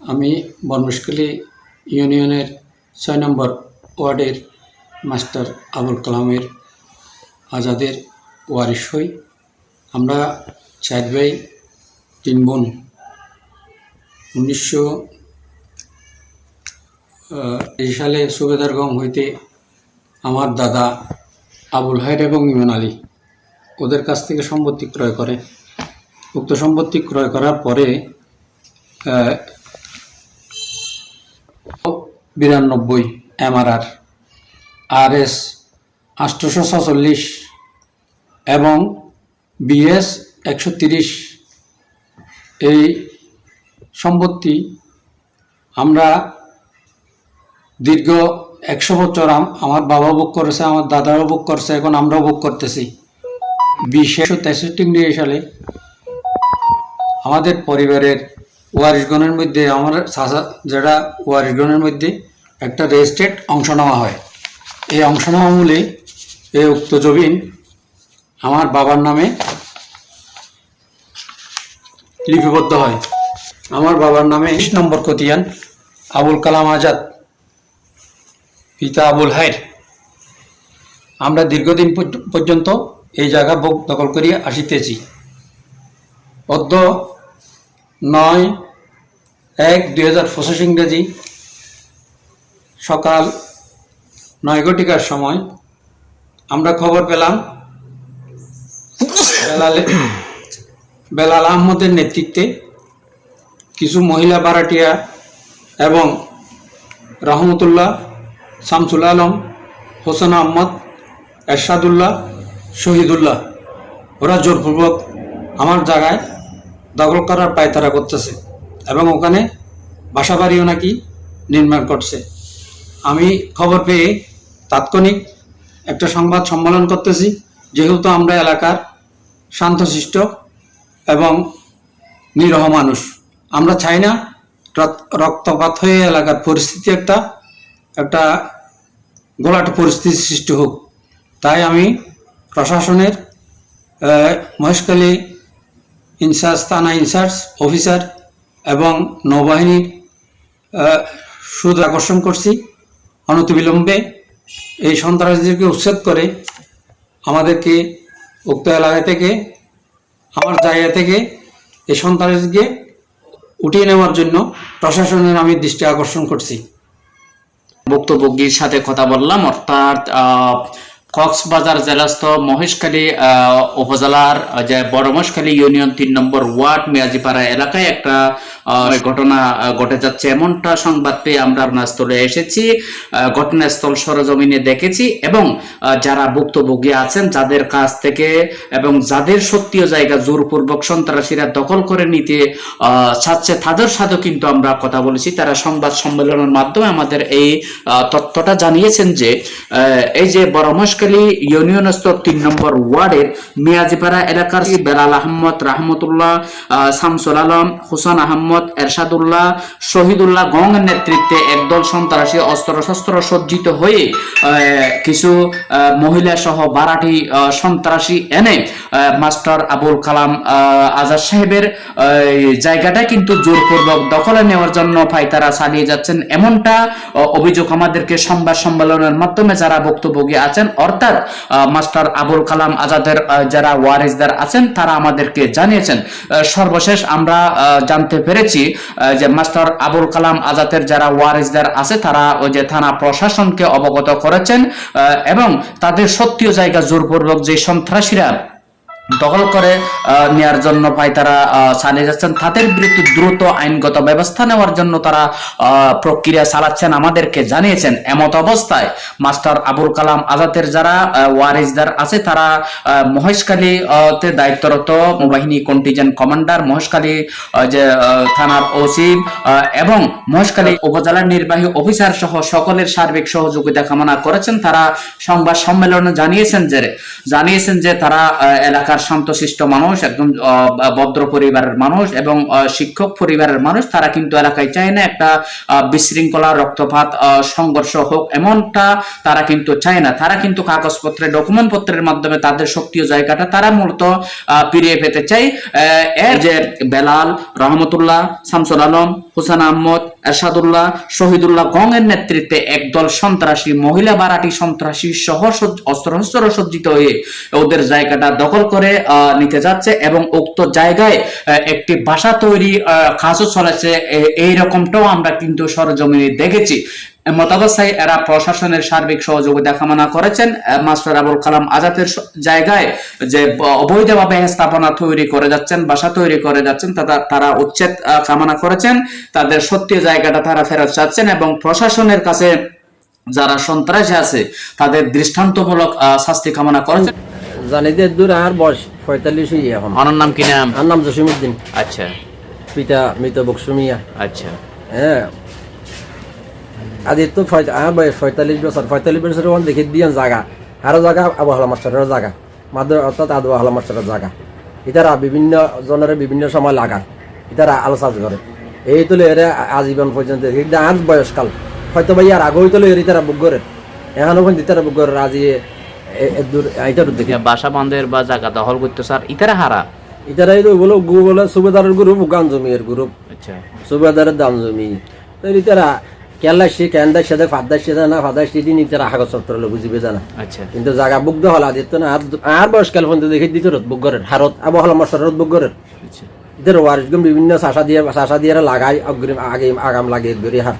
আমি বনমুশকলি ইউনিয়নের ছয় নম্বর ওয়ার্ডের মাস্টার আবুল কালামের আজাদের ওয়ারিশ হই। আমরা চার ভাই, তিন বোন। উনিশশো সালে সুবেদারগঞ্জ হইতে আমার দাদা আবুল হায়র এবং ইমন আলী ওদের কাছ থেকে সম্পত্তি ক্রয় করে। উক্ত সম্পত্তি ক্রয় করার পরে বিরানব্বই এমআরআর আর এস আটশোশো ছচল্লিশ এবং বিএস একশো তিরিশ। এই সম্পত্তি আমরা দীর্ঘ একশো বছর আম- আমার বাবা বুক করেছে, আমার দাদাও বুক করছে, এখন আমরাও বুক করতেছি। বিশেষশো তেষট্টি সালে আমাদের পরিবারের ওয়ারিশগণের মধ্যে, আমার চাচা যেটা ওয়ারিশগণের মধ্যে একটা রেজিস্ট্রেড অংশ নেওয়া হয়। এই অংশ নেওয়া মূলে এই উক্ত জমিন আমার বাবার নামে লিপিবদ্ধ হয়। আমার বাবার নামে বিশ নম্বর কতিয়ান আবুল কালাম আজাদ, পিতা আবুল হায়ের। আমরা দীর্ঘদিন পর্য- পর্যন্ত এই জায়গা ভোগ দখল করিয়া আসিতেছি। অদ্য নয় এক দুই হাজার পঁচিশ ইংরেজি সকাল নয় ঘটিকার সময় আমরা খবর পেলাম বেলালে আহমদের নেতৃত্বে কিছু মহিলা বারাটিয়া এবং রহমতুল্লাহ, শামসুল আলম, হোসেন আহমদ, এরশাদুল্লাহ, শহীদুল্লাহ। ওরা জোরপূর্বক আমার জায়গায় দখল করার পায়তারা করতেছে এবং ওখানে বাসাবাড়িও নাকি নির্মাণ করছে। আমি খবর পেয়ে তাৎক্ষণিক একটা সংবাদ সম্মেলন করতেছি। যেহেতু আমরা এলাকার শান্তশিষ্ট এবং নিরহ মানুষ, আমরা চাই না রক- রক্তপাত হয়ে এলাকার পরিস্থিতি একটা একটা গোলাট পরিস্থিতি সৃষ্টি হোক। তাই আমি প্রশাসনের মহেশখালী ইনচার্জ, থানা ইনচার্জ, অফিসার এবং নৌবাহিনীর সুদ আকর্ষণ করছি। অনতিবিলম্বে এই সন্ত্রাসীদেরকে উচ্ছেদ করে আমাদেরকে উক্ত এলাকা থেকে, আমার জায়গা থেকে এই সন্ত্রাসীকে উঠিয়ে নেওয়ার জন্য প্রশাসনের আমি দৃষ্টি আকর্ষণ করছি। ভুক্তভোগীর সাথে কথা বললাম, অর্থাৎ কক্সবাজার জেলাস্থ মহেশখালী উপজেলার যে বড় মহেশখালী ইউনিয়ন তিন নম্বর ওয়ার্ড, মেয়াজিপাড়া এলাকায় একটা ঘটনা ঘটে যাচ্ছে এমনটা সংবাদ পেয়ে আমরা ঘটনাস্থলে এসেছি। ঘটনাস্থল সরজমিনে দেখেছি এবং যারা ভুক্তভোগী আছেন, যাদের কাছ থেকে এবং যাদের সত্যিও জায়গা জোরপূর্বক সন্ত্রাসীরা দখল করে নিতে চাচ্ছে, তাদের সাথেও কিন্তু আমরা কথা বলেছি। তারা সংবাদ সম্মেলনের মাধ্যমে আমাদের এই তথ্যটা জানিয়েছেন যে এই যে বড়মশকালী ইউনিয়ন স্তর তিন নম্বর ওয়ার্ডের মিয়াজিপাড়া এলাকার বেলাল আহমদ রাহমতুল্লাহ শামসুল আলম, হুসান আহমদ এরশাদুল্লাহ, শহীদুল্লাহ গং নেতৃত্বে একদল সন্ত্রাসী অস্ত্র শস্ত্র সজ্জিত হয়ে কিছু মহিলা সহ বারাটি সন্ত্রাসী এনে মাস্টার আবুল কালাম আজাদ সাহেবের জায়গাটা কিন্তু জোরপূর্বক দখলে নেওয়ার জন্য ফাইতারা চালিয়ে যাচ্ছেন। এমনটা অভিযোগ আমাদেরকে সংবাদ সম্মেলনের মাধ্যমে যারা ভুক্তভোগী আছেন, অর্থাৎ মাস্টার আবুল কালাম আজাদের যারা ওয়ারিসদার আছেন, তারা আমাদেরকে জানিয়েছেন। সর্বশেষ আমরা জানতে পেরেছি আহ, যে মাস্টার আবুল কালাম আজাদের যারা ওয়ারিসদার আছে তারা ওই যে থানা প্রশাসনকে অবগত করেছেন এবং তাদের সত্যিও জায়গা জোরপূর্বক যে সন্ত্রাসীরা দখল করে নেয়ার জন্য ভাই তারা চালিয়ে যাচ্ছেন। তাদের বিরুদ্ধে দ্রুত আইনগত ব্যবস্থা নেওয়ার জন্য তারা প্রক্রিয়া চালাচ্ছেন আমাদেরকে জানিয়েছেন। এমত অবস্থায় মাস্টার আবুল কালাম আজাদের যারা ওয়ারিসদার আছে, তারা মহেশখালী তে দায়িত্বরত বাহিনী কন্টিজেন্ট কমান্ডার, মহেশখালী যে থানার ওসি এবং মহেশখালী উপজেলার নির্বাহী অফিসার সহ সকলের সার্বিক সহযোগিতা কামনা করেছেন। তারা সংবাদ সম্মেলনে জানিয়েছেন যে জানিয়েছেন যে তারা এলাকার শান্তশিষ্ট মানুষ, একদম ভদ্র পরিবারের মানুষ এবং শিক্ষক পরিবারের মানুষ, তারা কিন্তু এলাকায় চায় না একটা বিশৃঙ্খলা, রক্তপাত সংঘর্ষ হোক, এমনটা তারা কিন্তু চায় না। তারা কিন্তু কাগজপত্রে ডকুমেন্ট পত্রের মাধ্যমে তাদের সক্রিয় জায়গাটা তারা মূলত ফিরিয়ে পেতে চাই এর যে বেলাল, রহমতুল্লাহ, শামসুল আলম, হুসান আহমদ, এরশাদুল্লাহ, শহীদুল্লাহ গং এর নেতৃত্বে একদল সন্ত্রাসী, মহিলা বারাটি সন্ত্রাসী সহ অস্ত্র সজ্জিত হয়ে ওদের জায়গাটা দখল করে আহ, নিতে যাচ্ছে এবং উক্ত জায়গায় একটি বাসা তৈরি কাজও চলেছে এই রকমটাও আমরা কিন্তু সরজমিনে দেখেছি। মতাবস্থায় এরা প্রশাসনের সার্বিক সহযোগিতা কামনা করেছেন। মাস্টার আবুল কালাম আজাদের জায়গায় যে অবৈধভাবে স্থাপনা তৈরি করে যাচ্ছেন বাসা তৈরি করে যাচ্ছেন তারা উচ্ছেদ কামনা করেছেন। তাদের সত্যি জায়গাটা তারা ফেরত চাচ্ছেন এবং প্রশাসনের কাছে যারা সন্ত্রাসী আছে তাদের দৃষ্টান্তমূলক শাস্তি কামনা করেছেন। জানি যে দূর আর বয়স পঁয়তাল্লিশ এখন। নাম কি নাম? আর নাম জসিমুদ্দিন আচ্ছা। পিতা মৃত বকসুমিয়া। আচ্ছা। হ্যাঁ। আজ তো আমার বয়স পঁয়তাল্লিশ বছর। পঁয়তাল্লিশ বছর ওখান দেখে দিয়ান জায়গা আরও জায়গা আবহাওয়া মাস্টারের জায়গা মাদ্র অর্থাৎ মাস্টারের জায়গা ইতারা বিভিন্ন জনের বিভিন্ন সময় লাগায় ইতারা আলোচনা করে এই তুলে এরা আজীবন পর্যন্ত আজ বয়সকাল। হয়তো ভাই আর আগেই তুলে এর তারা বুক করে এখনও পর্যন্ত তারা বুক করে আজি বাসা বন্ধের বা জায়গা দখল করতে স্যার ইতারা হারা? ইতারা বলো বলে সুবেদারের গ্রুপ গান জমির গ্রুপ আচ্ছা। সুবেদারের দাম জমি ইতারা কেলা সে কেন্দার সাথে ফাদার সাথে না ফাদার সেদিন ইতারা কাগজপত্র লোক বুঝিবে জানা? আচ্ছা। কিন্তু জায়গা বুক দহলা দিত না আর আর বয়সকাল পর্যন্ত দেখে দিত রত বুক গরের হারত আবহাওয়া মশারত বুক গরের আচ্ছা। ইতার ওয়ারিশগম বিভিন্ন শাসা দিয়ে শাসা দিয়ে লাগাই অগ্রিম আগে আগাম লাগে গরি হার।